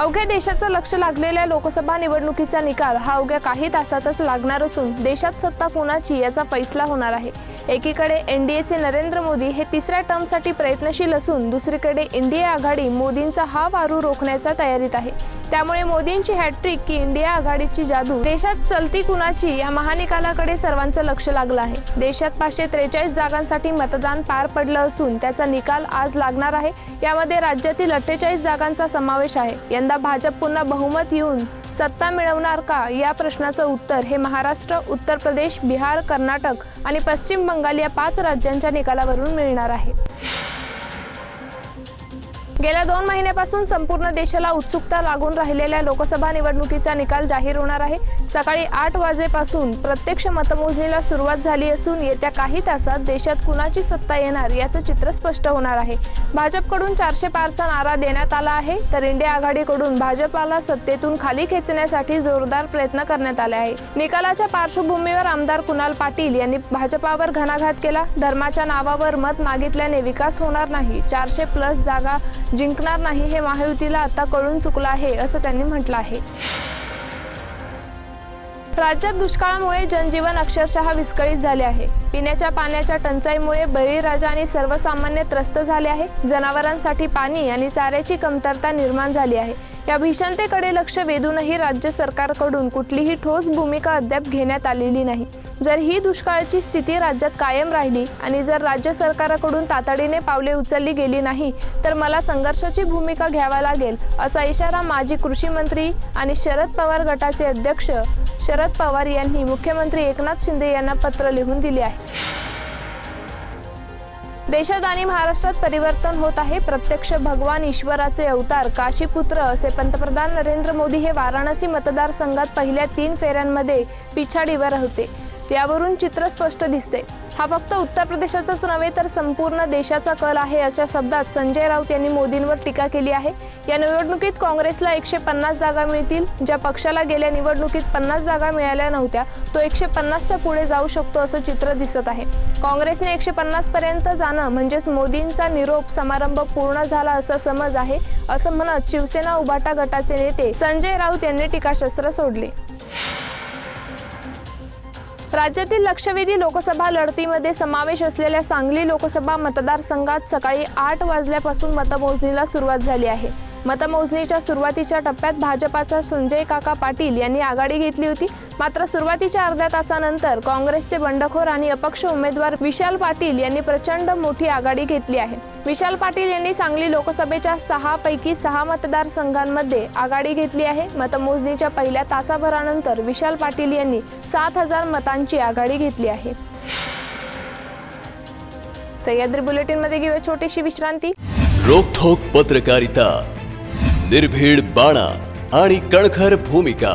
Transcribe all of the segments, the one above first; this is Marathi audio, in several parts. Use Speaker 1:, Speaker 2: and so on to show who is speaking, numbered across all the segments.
Speaker 1: अवघ्या देशाचं लक्ष लागलेल्या लोकसभा निवडणुकीचा निकाल हा अवघ्या काही तासातच लागणार असून देशात सत्ता कोणाची याचा फैसला होणार आहे. एकीकडे एनडीएचे नरेंद्र मोदी हे तिसऱ्या टर्मसाठी प्रयत्नशील असून दुसरीकडे इंडिया आघाडी मोदींचा हा वारू रोखण्याच्या तयारीत आहे. त्यामुळे मोदींची हॅट्रिक की इंडिया आघाडीची जादू देशात चलती कुणाची या महानिकालाकडे सर्वांचं लक्ष लागलं आहे. देशात पाचशे त्रेचाळीस जागांसाठी मतदान पार पडलं असून त्याचा निकाल आज लागणार आहे. यामध्ये राज्यातील अठ्ठेचाळीस जागांचा समावेश आहे. यंदा भाजप पुन्हा बहुमत येऊन सत्ता मिळवणार का या प्रश्नाचं उत्तर हे महाराष्ट्र उत्तर प्रदेश बिहार कर्नाटक आणि पश्चिम बंगाल या पाच राज्यांच्या निकालावरून मिळणार आहे. गेल्या दोन महिन्यापासून संपूर्ण देशाला उत्सुकता लागून राहिलेल्या लोकसभा निवडणुकीचा निकाल जाहीर होणार आहे. सकाळी आठ वाजेपासून प्रत्यक्ष मतमोजणीला सुरुवात झाली असून येत्या काही तासात देशात कुणाची सत्ता येणार याचं चित्र स्पष्ट होणार आहे. भाजपकडून चारशे पारचा नारा देण्यात आला आहे तर इंडिया आघाडीकडून भाजपाला सत्तेतून खाली खेचण्यासाठी जोरदार प्रयत्न करण्यात आले आहे. निकालाच्या पार्श्वभूमीवर आमदार कुणाल पाटील यांनी भाजपावर घणाघात केला. धर्माच्या नावावर मत मागितल्याने विकास होणार नाही. चारशे प्लस जागा जिंकणार नाही हे महायुतीला आता कळून चुकलं आहे असं त्यांनी म्हटलं आहे. राज्यात दुष्काळामुळे जनजीवन अक्षरशः विस्कळीत झाले आहे. पिण्याच्या पाण्याच्या टंचाईमुळे बळीराजा आणि सर्वसामान्य त्रस्त झाले आहे. जनावरांसाठी पाणी आणि चाऱ्याची कमतरता निर्माण झाली आहे. या भीषणतेकडे लक्ष वेधूनही राज्य सरकारकडून कुठलीही ठोस भूमिका अद्याप घेण्यात आलेली नाही. जर ही दुष्काळाची स्थिती राज्यात कायम राहिली आणि जर राज्य सरकारकडून तातडीने पावले उचलली गेली नाही तर मला संघर्षाची भूमिका घ्यावा लागेल असा इशारा माजी कृषी मंत्री आणि शरद पवार गटाचे अध्यक्ष शरद पवार यांनी मुख्यमंत्री एकनाथ शिंदे यांना पत्र लिहून दिले आहे. देशात आणि महाराष्ट्रात परिवर्तन होत आहे. प्रत्यक्ष भगवान ईश्वराचे अवतार काशीपुत्र असे पंतप्रधान नरेंद्र मोदी हे वाराणसी मतदारसंघात पहिल्या तीन फेऱ्यांमध्ये पिछाडीवर होते. यावरून चित्र स्पष्ट दिसते. हा फक्त उत्तर प्रदेशाचाच नव्हे तर संपूर्ण देशाचा कल आहे अशा शब्दात संजय राऊत यांनी मोदींवर टीका केली आहे. या निवडणुकीत काँग्रेसला एकशे पन्नास जागा मिळतील. ज्या पक्षाला गेल्या निवडणुकीत पन्नास जागा मिळाल्या नव्हत्या तो एकशे पन्नासच्या पुढे जाऊ शकतो असं चित्र दिसत आहे. काँग्रेसने एकशे पन्नास पर्यंत जाणं म्हणजेच मोदींचा निरोप समारंभ पूर्ण झाला असा समज आहे असं म्हणत शिवसेना उभाटा गटाचे नेते संजय राऊत यांनी टीकाशस्त्र सोडले. राज्यातील लक्षवेधी लोकसभा लढतीमध्ये समावेश असलेल्या सांगली लोकसभा मतदारसंघात सकाळी आठ वाजल्यापासून मतमोजणीला सुरुवात झाली आहे. मतमोजणीच्या सुरुवातीच्या टप्प्यात भाजपाचा संजय काका पाटील यांनी आघाडी घेतली होती. मात्र सुरुवातीच्या अर्ध्या तासानंतर काँग्रेसचे बंडखोर आणि अपक्ष उमेदवार विशाल पाटील यांनी प्रचंड मोठी आघाडी घेतली आहे. विशाल पाटील यांनी सांगली लोकसभेच्या सहा पैकी सहा मतदारसंघांमध्ये आघाडी घेतली आहे. मतमोजणीच्या पहिल्या तासाभरानंतर विशाल पाटील यांनी सात हजार मतांची आघाडी घेतली आहे. सह्याद्री बुलेटिनमध्ये घेऊया छोटीशी विश्रांती.
Speaker 2: रोखोक पत्रकारिता निर्भीड बाणा आणि कणखर भूमिका.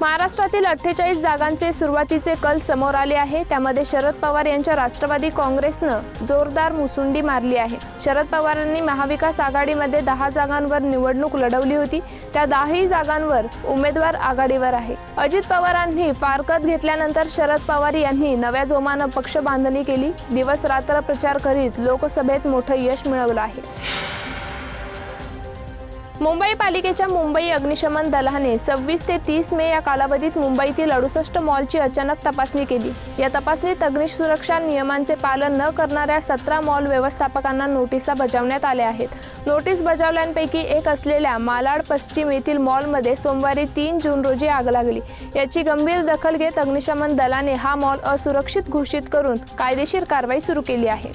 Speaker 1: महाराष्ट्रातील अठ्ठेचाळीस जागांचे सुरुवातीचे कल समोर आले आहे. त्यामध्ये शरद पवार यांच्या राष्ट्रवादी काँग्रेसनं जोरदार मुसुंडी मारली आहे. शरद पवारांनी महाविकास आघाडीमध्ये दहा जागांवर निवडणूक लढवली होती. त्या दहाही जागांवर उमेदवार आघाडीवर आहे. अजित पवारांनी फारकत घेतल्यानंतर शरद पवार यांनी नव्या जोमानं पक्ष बांधणी केली. दिवस रात्र प्रचार करीत लोकसभेत मोठं यश मिळवलं आहे. मुंबई पालिकेच्या मुंबई अग्निशमन दलाने सव्वीस ते तीस मे या कालावधीत मुंबईतील अडुसष्ट मॉलची अचानक तपासणी केली. या तपासणीत अग्निसुरक्षा नियमांचे पालन न करणाऱ्या सतरा मॉल व्यवस्थापकांना नोटिसा बजावण्यात आल्या आहेत. नोटीस बजावल्यांपैकी एक असलेल्या मालाड पश्चिम येथील मॉलमध्ये सोमवारी तीन जून रोजी आग लागली. याची गंभीर दखल घेत अग्निशमन दलाने हा मॉल असुरक्षित घोषित करून कायदेशीर कारवाई सुरू केली आहे.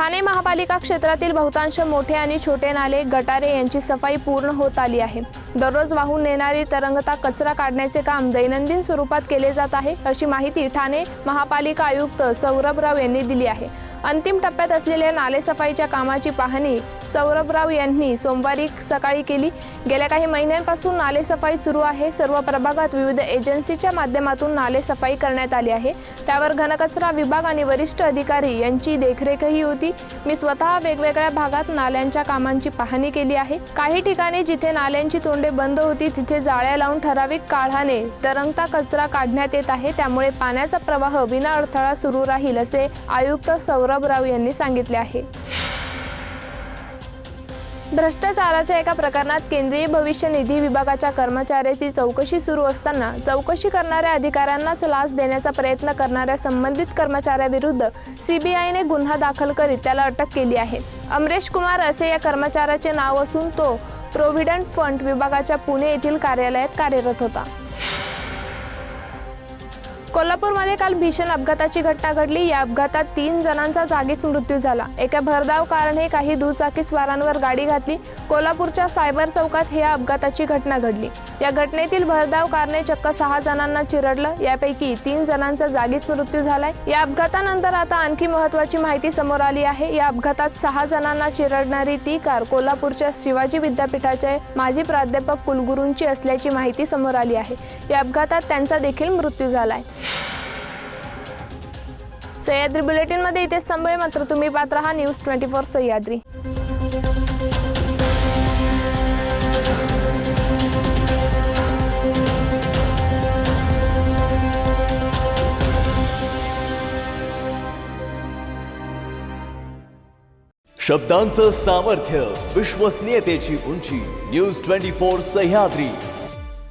Speaker 1: ठाणे महापालिका क्षेत्रातील बहुतांश मोठे आणि छोटे नाले गटारे यांची सफाई पूर्ण होत आली आहे. दररोज वाहून नेणारी तरंगता कचरा काढण्याचे काम दैनंदिन स्वरूपात केले जात आहे अशी माहिती ठाणे महापालिका आयुक्त सौरभराव यांनी दिली आहे. अंतिम टप्प्यात असलेल्या नालेसफाईच्या कामाची पाहणी सौरभराव यांनी सोमवारी सकाळी केली. गेल्या काही महिन्यांपासून नालेसफाई सुरू आहे. सर्व प्रभागात विविध एजन्सीच्या माध्यमातून नालेसफाई करण्यात आली आहे. त्यावर घनकचरा विभाग आणि वरिष्ठ अधिकारी यांची देखरेखही होती. मी स्वतः वेगवेगळ्या भागात नाल्यांच्या कामांची पाहणी केली आहे. काही ठिकाणी जिथे नाल्यांची तोंडे बंद होती तिथे जाळ्या लावून ठराविक काळाने तरंगता कचरा काढण्यात येत आहे. त्यामुळे पाण्याचा प्रवाह विना अडथळा सुरू राहील असे आयुक्त सौरभ राव यांनी सांगितले आहे. भ्रष्टाचाराच्या एका प्रकरणात केंद्रीय भविष्य निधी विभागाच्या कर्मचाऱ्याची चौकशी सुरू असताना चौकशी करणाऱ्या अधिकाऱ्यांनाच लाच देण्याचा प्रयत्न करणाऱ्या संबंधित कर्मचाऱ्याविरुद्ध सीबीआयने गुन्हा दाखल करीत त्याला अटक केली आहे. अमरेश कुमार असे या कर्मचाऱ्याचे नाव असून तो प्रोव्हिडंट फंड विभागाच्या पुणे येथील कार्यालयात कार्यरत होता. कोल्हापूरमध्ये काल भीषण अपघाताची घटना घडली. या अपघातात तीन जणांचा जागीच मृत्यू झाला. एका भरधाव कारणे काही दुचाकी स्वारांवर गाडी घातली. कोल्हापूरच्या सायबर चौकात या अपघाताची घटना घडली. या घटनेतील भरधाव कारने चक्क सहा जणांना चिरडलं. यापैकी तीन जणांचा जागीच मृत्यू झालाय. या अपघातानंतर आता आणखी महत्वाची माहिती समोर आली आहे. या अपघातात सहा जणांना चिरडणारी ती कार कोल्हापूरच्या शिवाजी विद्यापीठाचे माजी प्राध्यापक कुलगुरूंची असल्याची माहिती समोर आली आहे. या अपघातात त्यांचा देखील मृत्यू झालाय. सह्याद्री बुलेटिनमध्ये इथेच थांबूया मात्र तुम्ही पात्र हा न्यूज ट्वेंटी फोर सह्याद्री.
Speaker 2: शब्दांचं सामर्थ्य विश्वसनीयतेची उंची न्यूज ट्वेंटी फोर सह्याद्री.